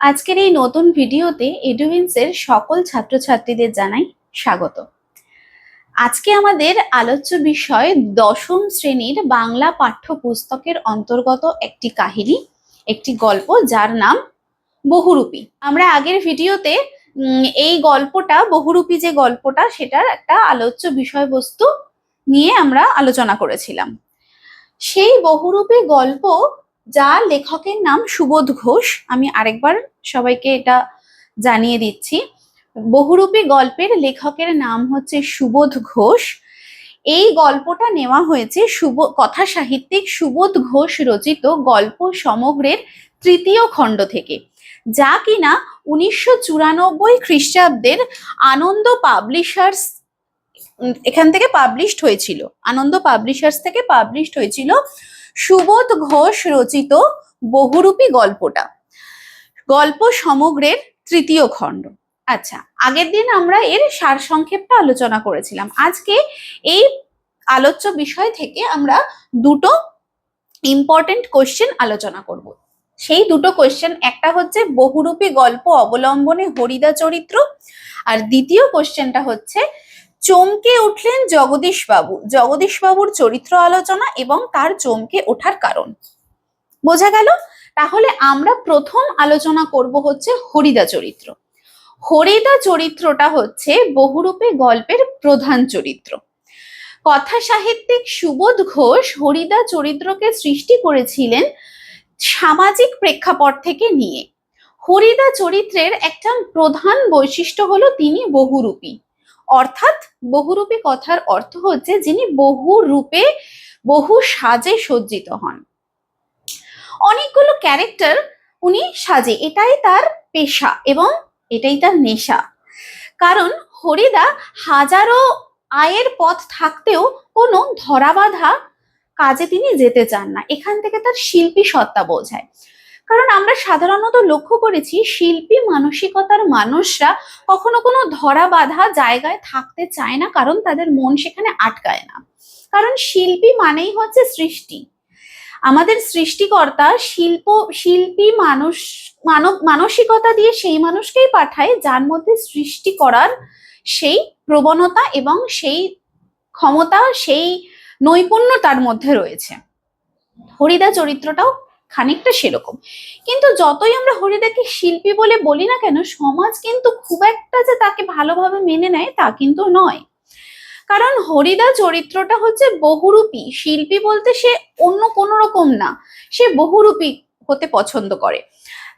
আজকের এই নতুন ভিডিওতে এডুভিন্সের সকল ছাত্রছাত্রীদের জানাই স্বাগত। আজকে আমাদের আলোচ্য বিষয় দশম শ্রেণির বাংলা পাঠ্যপুস্তকের অন্তর্গত একটি কাহিনী, একটি গল্প যার নাম বহুরূপী। আমরা আগের ভিডিওতে এই গল্পটা, বহুরূপী যে গল্পটা, সেটার একটা আলোচ্য বিষয়বস্তু নিয়ে আমরা আলোচনা করেছিলাম। সেই বহুরূপী গল্প যা লেখকের নাম সুবোধ ঘোষ। আমি আরেকবার সবাইকে এটা জানিয়ে দিচ্ছি। বহুরূপী গল্পের লেখকের নাম হচ্ছে সুবোধ ঘোষ। এই গল্পটা নেওয়া হয়েছে শুভ কথা সাহিত্যিক সুবোধ ঘোষ রচিত গল্প সমগ্রের তৃতীয় খণ্ড থেকে। যা কিনা উনিশশো চুরানব্বই খ্রিস্টাব্দের আনন্দ পাবলিশার্স এখান থেকে পাবলিশড হয়েছিল। আনন্দ পাবলিশার্স থেকে পাবলিশড হয়েছিল সুবোধ ঘোষ রচিত বহুরূপী গল্পটা। গল্প সমগ্রের তৃতীয় খণ্ড। আচ্ছা আগের দিন আমরা এর সারসংক্ষেপটা আলোচনা করেছিলাম। আজকে এই আলোচ্য বিষয় থেকে আমরা দুটো ইম্পর্টেন্ট কোশ্চেন আলোচনা করব। সেই দুটো কোশ্চেন একটা হচ্ছে বহুরূপী গল্প অবলম্বনে হরিদা চরিত্র, আর দ্বিতীয় কোশ্চেনটা হচ্ছে চমকে উঠলেন জগদীশ বাবু জগদীশ বাবুর চরিত্র আলোচনা এবং তার চমকে ওঠার কারণ। বোঝা গেল? তাহলে আমরা প্রথম আলোচনা করব হচ্ছে হরিদা চরিত্র। হরিদা চরিত্রটা হচ্ছে বহুরূপী গল্পের প্রধান চরিত্র। কথা সাহিত্যিক সুবোধ ঘোষ হরিদা চরিত্রকে সৃষ্টি করেছিলেন সামাজিক প্রেক্ষাপট থেকে নিয়ে। হরিদা চরিত্রের একটা প্রধান বৈশিষ্ট্য হলো তিনি বহুরূপী। অর্থাৎ বহুরূপী কথার অর্থ হচ্ছে যিনি বহু রূপে, বহু সাজে সজ্জিত হন। অনেকগুলো ক্যারেক্টার উনি সাজে, এটাই তার পেশা এবং এটাই তার নেশা। কারণ হরিদা হাজারো আয়ের পথ থাকতেও কোনো ধরাবাধা কাজে তিনি যেতে চান না। এখান থেকে তার শিল্পী সত্তা বোঝায়। কারণ আমরা সাধারণত লক্ষ্য করেছি শিল্পী, মানসিকতার মানুষরা কখনো কোনো ধরা বাঁধা জায়গায় থাকতে চায় না, কারণ তাদের মন সেখানে আটকায় না। কারণ শিল্পী মানেই হচ্ছে সৃষ্টি। আমাদের সৃষ্টিকর্তা শিল্প, শিল্পী মানুষ, মানব, মানসিকতা দিয়ে সেই মানুষকেই পাঠায় যার মধ্যে সৃষ্টি করার সেই প্রবণতা এবং সেই ক্ষমতা, সেই নৈপুণ্য তার মধ্যে রয়েছে। হরিদা চরিত্রটাও খানিকটা সেরকম। কিন্তু যতই আমরা হরিদাকে শিল্পী বলে বলি না কেন, সমাজ কিন্তু খুব একটা যে তাকে ভালোভাবে মেনে নেয় তা কিন্তু নয়। কারণ হরিদা চরিত্রটা হচ্ছে বহুরূপী। শিল্পী বলতে সে অন্য কোনো রকম না। সে বহুরূপী হতে পছন্দ করে।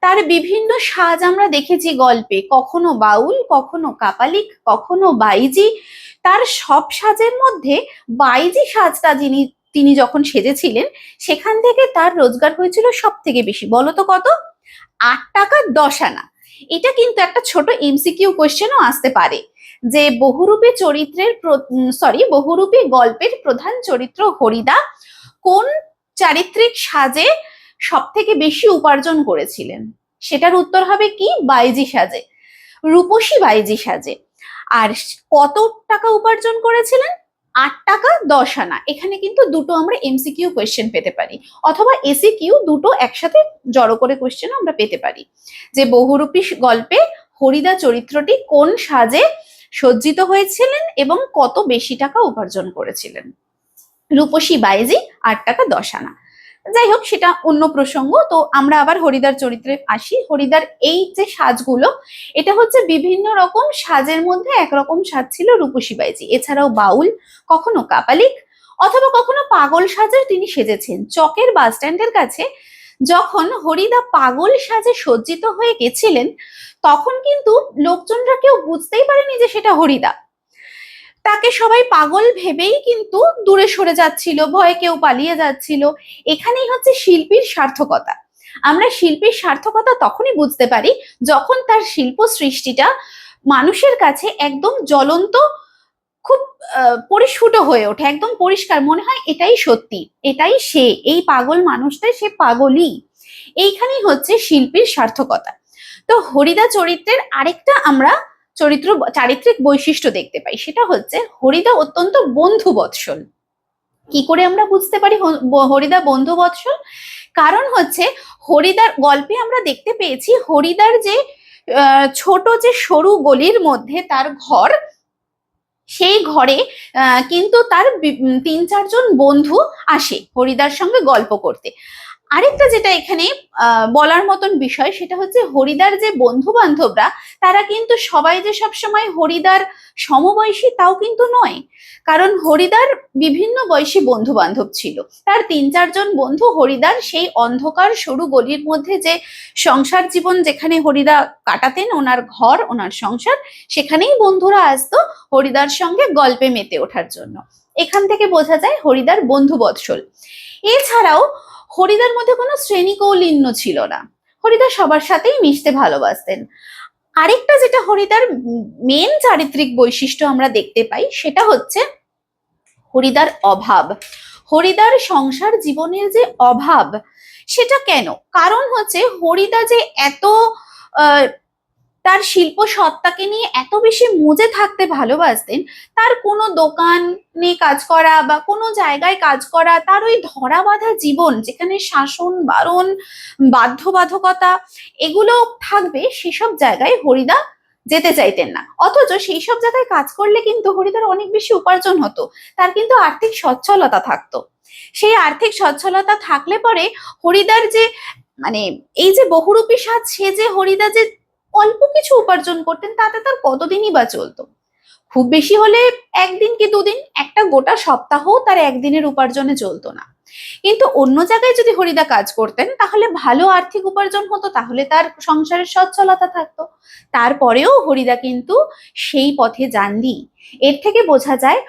তার বিভিন্ন সাজ আমরা দেখেছি গল্পে। কখনো বাউল, কখনো কাপালিক, কখনো বাইজি। তার সব সাজের মধ্যে বাইজি সাজটা যিনি তিনি যখন সেজেছিলেন, সেখান থেকে তার রোজগার হয়েছিল সব থেকে বেশি। বলতো কত? আট টাকা দশ আনা। এটা কিন্তু একটা ছোট এমসিকিউ কোশ্চেনও আসতে পারে। যে বহুরূপী চরিত্রের সরি বহুরূপী গল্পের প্রধান চরিত্র হরিদা কোন চারিত্রিক সাজে সব থেকে বেশি উপার্জন করেছিলেন? সেটার উত্তর হবে কি? বাইজি সাজে। রূপসী বাইজি সাজে। আর কত টাকা উপার্জন করেছিলেন? আট টাকা, দশ আনা। এখানে কিন্তু দুটো আমরা এমসিকিউ কোয়েশ্চেন পেতে পারি। অথবা এসি কিউ দুটো একসাথে জড়ো করে কোয়েশ্চেন আমরা পেতে পারি। যে বহুরূপী গল্পে হরিদা চরিত্রটি কোন সাজে সজ্জিত হয়েছিলেন এবং কত বেশি টাকা উপার্জন করেছিলেন? রূপসী বাইজি, আট টাকা, দশ আনা। যাই হোক সেটা অন্য প্রসঙ্গ। তো আমরা আবার হরিদার চরিত্রে আসি। হরিদার এই যে সাজগুলো, এটা হচ্ছে বিভিন্ন রকম সাজের মধ্যে একরকম সাজ ছিল রূপসী বাইজি। এছাড়াও বাউল, কখনো কাপালিক, অথবা কখনো পাগল সাজে তিনি সেজেছেন। চকের বাস স্ট্যান্ডের কাছে যখন হরিদা পাগল সাজে সজ্জিত হয়ে গেছিলেন, তখন কিন্তু লোকজনরা কেউ বুঝতেই পারেনি যে সেটা হরিদা। তাকে সবাই পাগল ভেবেই কিন্তু দূরে সরে যাচ্ছিল, ভয়ে কেউ পালিয়ে যাচ্ছিল। এখানেই হচ্ছে শিল্পীর সার্থকতা। আমরা শিল্পীর সার্থকতা তখনই বুঝতে পারি যখন তার শিল্প সৃষ্টিটা মানুষের কাছে একদম জ্বলন্ত, খুব পরিস্ফুট হয়ে ওঠে, একদম পরিষ্কার। মনে হয় এটাই সত্যি, এটাই সে, এই পাগল মানুষটাই সে পাগলই। এইখানেই হচ্ছে শিল্পীর সার্থকতা। তো হরিদা চরিত্রের আরেকটা আমরা চরিত্র, চারিত্রিক বৈশিষ্ট্য দেখতে পাই। সেটা হচ্ছে হরিদা অত্যন্ত বন্ধু বৎসল। কি করে আমরা বুঝতে পারি হরিদা বন্ধু বৎসল? কারণ হচ্ছে হরিদার গল্পে আমরা দেখতে পেয়েছি হরিদার যে ছোট যে সরু গলির মধ্যে তার ঘর, সেই ঘরে কিন্তু তার তিন চারজন বন্ধু আসে হরিদার সঙ্গে গল্প করতে। আরেকটা যেটা এখানে বলার মতন বিষয় সেটা হচ্ছে হরিদার যে বন্ধু বান্ধবরা তারা কিন্তু সবাই যে সবসময় হরিদার সমবয়সী তাও কিন্তু নয়। কারণ হরিদার বিভিন্ন বয়সী বন্ধু বান্ধব ছিল। তার তিন চারজন বন্ধু হরিদার সেই অন্ধকার সরু গলির মধ্যে যে সংসার জীবন যেখানে হরিদা কাটাতেন, ওনার ঘর, ওনার সংসার, সেখানেই বন্ধুরা আসতো হরিদার সঙ্গে গল্পে মেতে ওঠার জন্য। এখান থেকে বোঝা যায় হরিদার বন্ধু বৎসল এছাড়াও হরিদার মধ্যে কোনো শ্রেণি কৌলিন্য ছিল না। হরিদা সবার সাথেই মিশতে ভালোবাসতেন। আরেকটা যেটা হরিদার মেন চারিত্রিক বৈশিষ্ট্য আমরা দেখতে পাই, সেটা হচ্ছে হরিদার অভাব। হরিদার সংসার জীবনের যে অভাব, সেটা কেন? কারণ হচ্ছে হরিদা যে এত তার শিল্প সত্তাকে নিয়ে এত বেশি মজে থাকতে ভালোবাসতেন, তার কোনো দোকানে কাজ করা বা কোনো জায়গায় কাজ করা, তার ওই ধরা বাঁধা জীবন যেখানে শাসন, বারণ, বাধ্যবাধকতা, এগুলো থাকবে, সেসব জায়গায় হরিদা যেতে চাইতেন না। অথচ সেই সব জায়গায় কাজ করলে কিন্তু হরিদার অনেক বেশি উপার্জন হতো, তার কিন্তু আর্থিক সচ্ছলতা থাকতো। সেই আর্থিক সচ্ছলতা থাকলে পরে হরিদার যে মানে এই যে বহুরূপী সাজ, সে যে হরিদা যে অল্প কিছু উপার্জন করতেন, তাতে তার কতদিনই বা চলতো? খুব বেশি হলে একদিন কি দুদিন, একটা গোটা সপ্তাহ তার একদিনের উপার্জনে চলতো না। কিন্তু অন্য জায়গায় যদি হরিদা কাজ করতেন, তাহলে ভালো আর্থিক উপার্জন হতো, তাহলে তার সংসারের সচ্ছলতা থাকতো। তারপরেও হরিদা কিন্তু সেই পথে যাননি। এর থেকে বোঝা যায়,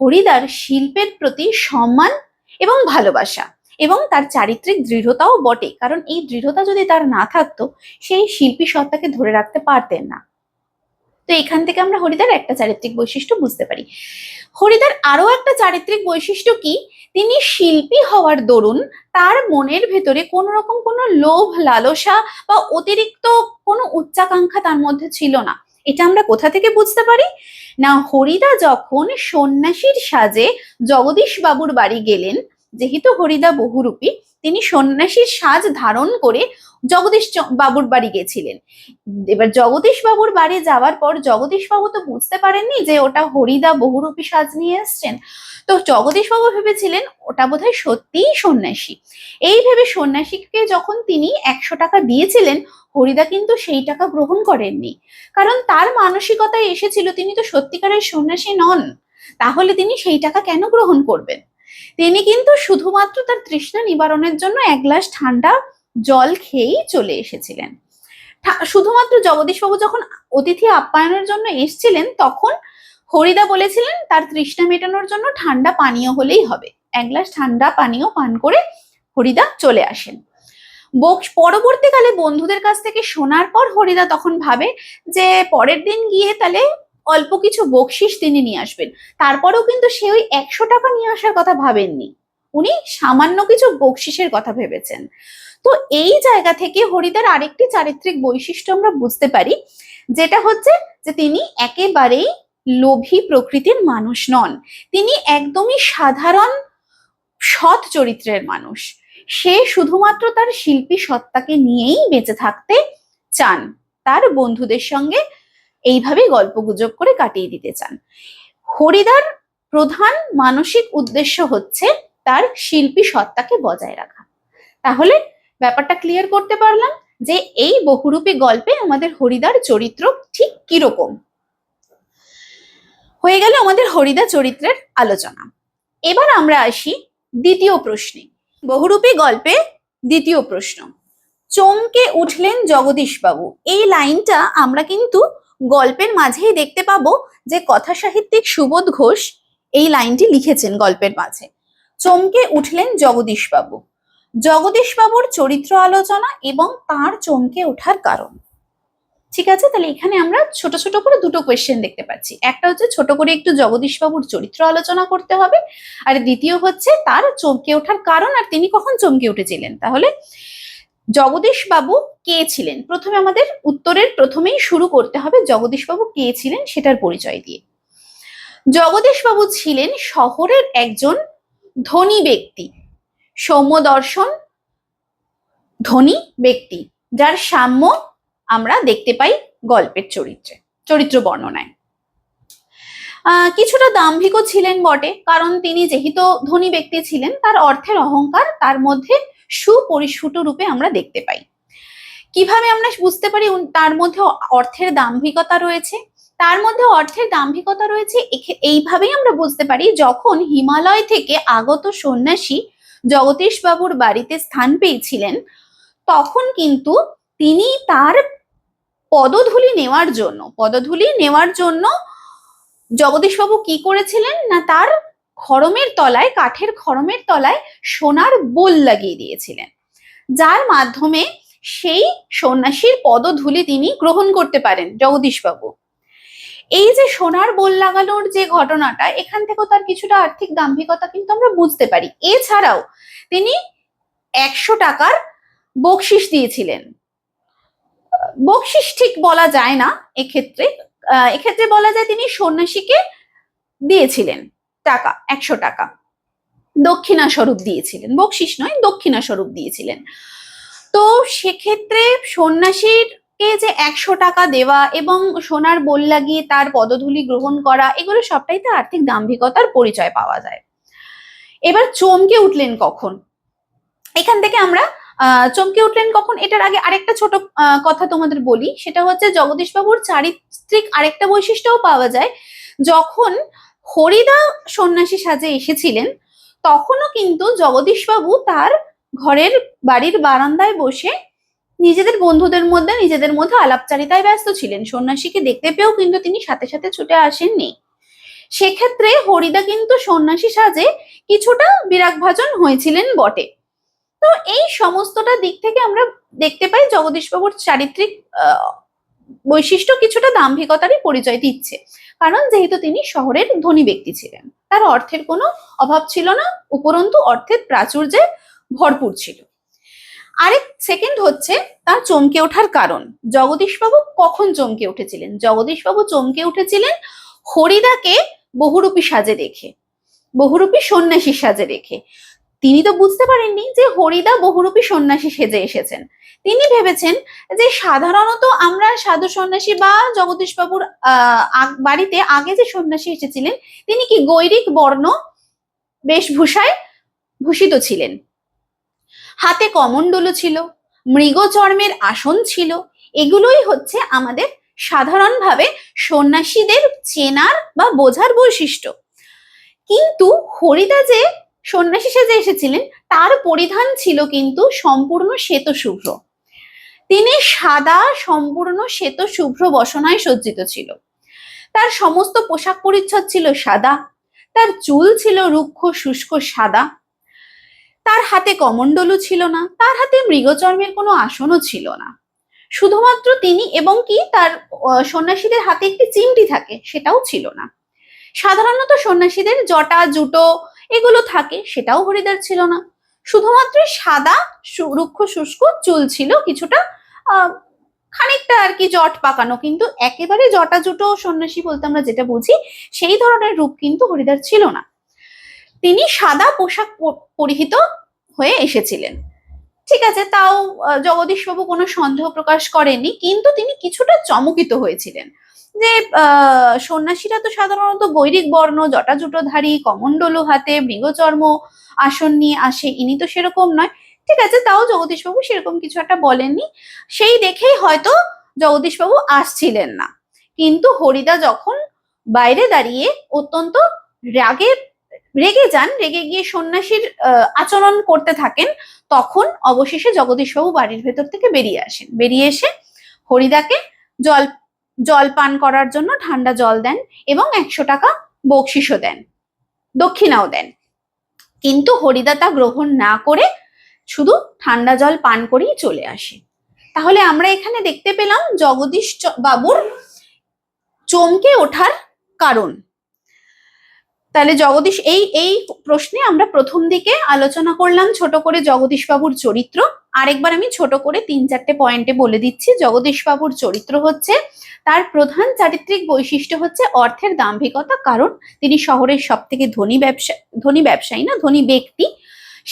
হরিদার শিল্পের প্রতি সম্মান এবং ভালোবাসা। এবং তার চারিত্রিক দৃঢ়তাও বটে। কারণ এই দৃঢ়তা যদি তার না থাকতো, সেই শিল্পী সত্তাকে ধরে রাখতে পারতেন না। তো এখান থেকে আমরা হরিদার একটা চারিত্রিক বৈশিষ্ট্য বুঝতে পারি। হরিদার আরও একটা চারিত্রিক বৈশিষ্ট্য কি? তিনি শিল্পী হওয়ার দরুন তার মনের ভেতরে কোনো রকম কোনো লোভ, লালসা বা অতিরিক্ত কোনো উচ্চাকাঙ্ক্ষা তার মধ্যে ছিল না। এটা আমরা কোথা থেকে বুঝতে পারি? না, হরিদা যখন সন্ন্যাসীর সাজে জগদীশ বাবুর বাড়ি গেলেন যেহেতু হরিদা বহুরূপী, তিনি সন্ন্যাসীর সাজ ধারণ করে জগদীশ বাবুর বাড়ি গেছিলেন। এবার জগদীশ বাবুর বাড়ি যাওয়ার পর জগদীশ বাবু তো বুঝতে পারেননি যে ওটা হরিদা বহুরূপী সাজ নিয়ে এসছেন। তো জগদীশ বাবু ভেবেছিলেন ওটা বোধহয় সত্যিই সন্ন্যাসী। এই ভেবে সন্ন্যাসীকে যখন তিনি একশো টাকা দিয়েছিলেন, হরিদা কিন্তু সেই টাকা গ্রহণ করেননি। কারণ তার মানসিকতায় এসেছিল, তিনি তো সত্যিকারের সন্ন্যাসী নন। তাহলে তিনি সেই টাকা কেন গ্রহণ করবেন? তিনি কিন্তু শুধুমাত্র তার তৃষ্ণা নিবারণের জন্য এক গ্লাস ঠান্ডা জল খেয়েই চলে এসেছিলেন। শুধুমাত্র জগদীশবাবু যখন অতিথি আপ্যায়নের জন্য এসছিলেন, তখন হরিদা বলেছিলেন, তার তৃষ্ণা মেটানোর জন্য ঠান্ডা পানীয় হলেই হবে। এক গ্লাস ঠান্ডা পানীয় পান করে হরিদা চলে আসেন। পরবর্তীকালে বন্ধুদের কাছ থেকে শোনার পর হরিদা তখন ভাবে যে, পরের দিন গিয়ে তাহলে অল্প কিছু বকশিস তিনি নিয়ে আসবেন। তারপরেও কিন্তু সে ওই একশো টাকা নিয়ে আসার কথা ভাবেননি। উনি সামান্য কিছু বকশিসের কথা ভেবেছেন। তো এই জায়গা থেকে হরিদার আরেকটি চারিত্রিক বৈশিষ্ট্য আমরা বুঝতে পারি, যেটা হচ্ছে যে তিনি একেবারেই লোভী প্রকৃতির মানুষ নন। তিনি একদমই সাধারণ সৎ চরিত্রের মানুষ। সে শুধুমাত্র তার শিল্পী সত্তাকে নিয়েই বেঁচে থাকতে চান। তার বন্ধুদের সঙ্গে এইভাবে গল্প গুজব করে কাটিয়ে দিতে চান। হরিদার প্রধান মানসিক উদ্দেশ্য হচ্ছে তার শিল্পী সত্তাকে বজায় রাখা। তাহলে ব্যাপারটা ক্লিয়ার করতে পারলাম যে এই বহুরূপী গল্পে আমাদের হরিদার চরিত্র ঠিক কীরকম? হয়ে গেল আমাদের হরিদা চরিত্রের আলোচনা। এবার আমরা আসি দ্বিতীয় প্রশ্নে। বহুরূপী গল্পে দ্বিতীয় প্রশ্ন। চমকে উঠলেন জগদীশবাবু। এই লাইনটা আমরা কিন্তু গল্পের মাঝেই দেখতে পাবো যে কথা সাহিত্যিক সুবোধ ঘোষ এই লাইনটি লিখেছেন গল্পের মাঝে। চমকে উঠলেন জগদীশবাবু। জগদীশবাবুর চরিত্র আলোচনা এবং তার চমকে ওঠার কারণ। ঠিক আছে, তাহলে এখানে আমরা ছোট ছোট করে দুটো কোয়েশ্চেন দেখতে পাচ্ছি। একটা হচ্ছে ছোট করে একটু জগদীশবাবুর চরিত্র আলোচনা করতে হবে। আর দ্বিতীয় হচ্ছে তার চমকে ওঠার কারণ আর তিনি কখন চমকে উঠেছিলেন। তাহলে জগদীশবাবু কে ছিলেন? প্রথমে আমাদের উত্তরের প্রথমেই শুরু করতে হবে জগদীশবাবু কে ছিলেন সেটার পরিচয় দিয়ে। জগদীশবাবু ছিলেন শহরের একজন ধনী ব্যক্তি সৌম্য দর্শন ধনী ব্যক্তি, যার সাম্য আমরা দেখতে পাই গল্পের চরিত্রে, চরিত্র বর্ণনায়। কিছুটা দাম্ভিকও ছিলেন বটে, কারণ তিনি যেহেতু ধনী ব্যক্তি ছিলেন, তার অর্থের অহংকার তার মধ্যে সুপরিস্ফুট রূপে আমরা দেখতে পাই। কীভাবে আমরা বুঝতে পারি তার মধ্যে অর্থের দাম্ভিকতা রয়েছে? তার মধ্যে অর্থের দাম্ভিকতা রয়েছে এইভাবেই আমরা বুঝতে পারি যখন হিমালয় থেকে আগত সন্ন্যাসী জগদীশ বাবুর বাড়িতে স্থান পেয়েছিলেন, তখন কিন্তু তিনি তার পদধূলি নেওয়ার জন্য, পদধূলি নেওয়ার জন্য জগদীশবাবু কি করেছিলেন না তার খড়মের তলায়, কাঠের খড়মের তলায় সোনার বোল লাগিয়ে দিয়েছিলেন। যার মাধ্যমে সেই সন্ন্যাসীর পদধূলি তিনি গ্রহণ করতে পারেন জগদীশবাবু। এই যে সোনার বোল লাগানোর যে ঘটনাটা, এখান থেকেও তার কিছুটা আর্থিক দাম্ভিকতা কিন্তু আমরা বুঝতে পারি। এছাড়াও তিনি একশো টাকার বকশিস দিয়েছিলেন। বকশিস ঠিক বলা যায় না, এক্ষেত্রে এক্ষেত্রে বলা যায় তিনি সন্ন্যাসীকে দিয়েছিলেন। টাকা একশো টাকা। দক্ষিণা স্বরূপ দিয়েছিলেন। বকশিস নয় দক্ষিণা স্বরূপ দিয়েছিলেন। তো সেক্ষেত্রে সন্ন্যাসীর কে যে একশো টাকা দেওয়া এবং সোনার বোল লাগিয়ে তার পদধূলি গ্রহণ করা এগুলো সবটাইতে আর্থিক দাম্ভিকতার পরিচয় পাওয়া যায়। এবার চমকে উঠলেন কখন? এখান থেকে আমরা আহ, চমকে উঠলেন কখন? এটার আগে আরেকটা ছোট আহ, কথা তোমাদের বলি। সেটা হচ্ছে জগদীশবাবুর চারিত্রিক আরেকটা বৈশিষ্ট্যও পাওয়া যায়। যখন হরিদা সন্ন্যাসী সাজে এসেছিলেন, তখনও কিন্তু জগদীশবাবু তার ঘরের বাড়ির বারান্দায় বসে নিজেদের বন্ধুদের মধ্যে, নিজেদের মধ্যে আলাপচারিতায় ব্যস্ত ছিলেন। সন্ন্যাসীকে দেখতে পেয়েও কিন্তু তিনি সাথে সাথে ছুটে আসেননি। সেক্ষেত্রে হরিদা কিন্তু সন্ন্যাসী সাজে কিছুটা বিরাগভাজন হয়েছিলেন বটে। তো এই সমস্তটা দিক থেকে আমরা দেখতে পাই জগদীশবাবুর চারিত্রিক বৈশিষ্ট্য কিছুটা দাম্ভিকতারই পরিচয় দিচ্ছে। কারণ যেহেতু তিনি শহরের ধনী ব্যক্তি ছিলেন, তার অর্থের কোনো অভাব ছিল না, উপরন্তু অর্থের প্রাচুর্যে ভরপুর ছিল। আরেক সেকেন্ড হচ্ছে তার চমকে ওঠার কারণ। জগদীশবাবু কখন চমকে উঠেছিলেন? জগদীশবাবু চমকে উঠেছিলেন হরিদাকে বহুরূপী সাজে দেখে, বহুরূপী সন্ন্যাসীর সাজে দেখে। তিনি তো বুঝতে পারেননি যে হরিদা বহুরূপী সন্ন্যাসী সেজে এসেছেন। তিনি ভেবেছেন যে সাধারণত আমরা সাধু সন্ন্যাসী বা জগদীশবাবুর আহ আগ- বাড়িতে আগে যে সন্ন্যাসী এসেছিলেন, তিনি কি গৈরিক বর্ণ বেশভূষায় ভূষিত ছিলেন? হাতে কমণ্ডলু ছিল মৃগ চর্মের আসন ছিল, এগুলোই হচ্ছে আমাদের সাধারণভাবে সন্ন্যাসীদের চেনার বা বোঝার বৈশিষ্ট্য। কিন্তু হরিদা যে সন্ন্যাসী সেজে এসেছিলেন, তার পরিধান ছিল কিন্তু সম্পূর্ণ শ্বেত শুভ্র তিনি সাদা সম্পূর্ণ শ্বেত শুভ্র বসনায় সজ্জিত ছিল। তার সমস্ত পোশাক পরিচ্ছদ ছিল সাদা, তার চুল ছিল রুক্ষ, শুষ্ক, সাদা। তার হাতে কমণ্ডলু ছিল না, তার হাতে মৃগচর্মের কোনো আসনও ছিল না। শুধুমাত্র তিনি এবং কি তার সন্ন্যাসীদের হাতে একটি চিমটি থাকে, সেটাও ছিল না। সাধারণত সন্ন্যাসীদের জটা, জুটো এগুলো থাকে, সেটাও হরিদার ছিল না। শুধুমাত্র সাদা রুক্ষ শুষ্ক চুল ছিল কিছুটা খানিকটা আর কি জট পাকানো, কিন্তু একেবারে জটা জুটো সন্ন্যাসী বলতে আমরা যেটা বুঝি, সেই ধরনের রূপ কিন্তু হরিদার ছিল না। তিনি সাদা পোশাক পরিহিত হয়ে এসেছিলেন। ঠিক আছে, তাও জগদীশবাবু কোনো সন্দেহ প্রকাশ করেননি, কিন্তু তিনি কিছুটা চমকিত হয়েছিলেন। যে সন্ন্যাসীরা তো সাধারণত গৈরিক বর্ণ, জটাজুটোধারী, কমণ্ডলু হাতে মৃগচর্ম আসন নিয়ে আসে, ইনি তো সেরকম নয়। ঠিক আছে, তাও জগদীশবাবু সেরকম কিছু একটা বলেননি। সেই দেখেই হয়তো জগদীশবাবু আসছিলেন না। কিন্তু হরিদা যখন বাইরে দাঁড়িয়ে অত্যন্ত রাগে, রেগে যান, রেগে গিয়ে সন্ন্যাসীর আচরণ করতে থাকেন, তখন অবশেষে জগদীশবাবু বাড়ির ভেতর থেকে বেরিয়ে আসেন। বেরিয়ে এসে হরিদাকে জল জল পান করার জন্য ঠান্ডা জল দেন এবং একশো টাকা বকশিসও দেন, দক্ষিণাও দেন। কিন্তু হরিদা তা গ্রহণ না করে শুধু ঠান্ডা জল পান করেই চলে আসে। তাহলে আমরা এখানে দেখতে পেলাম জগদীশ বাবুর চমকে ওঠার কারণ। তাহলে জগদীশ, এই এই প্রশ্নে আমরা প্রথম দিকে আলোচনা করলাম ছোট করে জগদীশ বাবুর চরিত্র। আরেকবার আমি ছোট করে তিন চারটে পয়েন্টে বলে দিচ্ছি। জগদীশ বাবুর চরিত্র হচ্ছে, তার প্রধান চারিত্রিক বৈশিষ্ট্য হচ্ছে অর্থের দাম্ভিকতা, কারণ তিনি শহরের সব থেকে ধনী ব্যবসা, ধনী ব্যবসায়ী না, ধনী ব্যক্তি।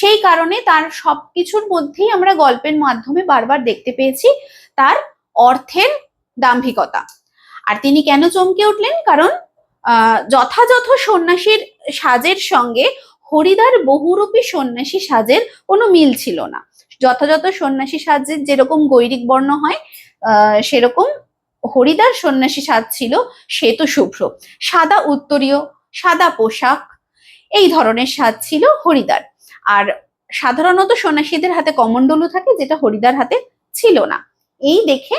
সেই কারণে তার সব কিছুর মধ্যেই আমরা গল্পের মাধ্যমে বারবার দেখতে পেয়েছি তার অর্থের দাম্ভিকতা। আর তিনি কেন চমকে উঠলেন? কারণ যথাযথ সন্ন্যাসীর সাজের সঙ্গে হরিদার বহুরূপী সন্ন্যাসী সাজের কোনো মিল ছিল না। যথাযথ সন্ন্যাসী সাজের যেরকম গৈরিক বর্ণ হয় সেরকম হরিদার সন্ন্যাসী সাজ ছিল শ্বেত শুভ্র। সাদা উত্তরীয়, সাদা পোশাক, এই ধরনের সাজ ছিল হরিদার। আর সাধারণত সন্ন্যাসীদের হাতে কমণ্ডলু থাকে, যেটা হরিদার হাতে ছিল না। এই দেখে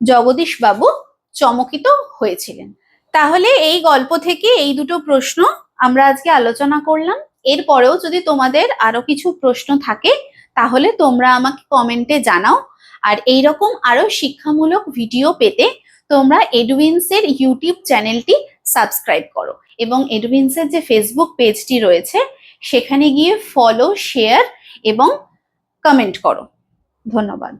জগদীশ বাবু চমকিত হয়েছিলেন। তাহলে এই গল্প থেকে এই দুটো প্রশ্ন আমরা আজকে আলোচনা করলাম। এরপরেও যদি তোমাদের আরও কিছু প্রশ্ন থাকে তাহলে তোমরা আমাকে কমেন্টে জানাও। আর এইরকম আরও শিক্ষামূলক ভিডিও পেতে তোমরা এডুইন্সের ইউটিউব চ্যানেলটি সাবস্ক্রাইব করো। এবং এডুইন্সের যে ফেসবুক পেজটি রয়েছে সেখানে গিয়ে ফলো শেয়ার এবং কমেন্ট করো। ধন্যবাদ।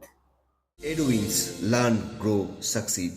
Edwins Learn, Grow, Succeed.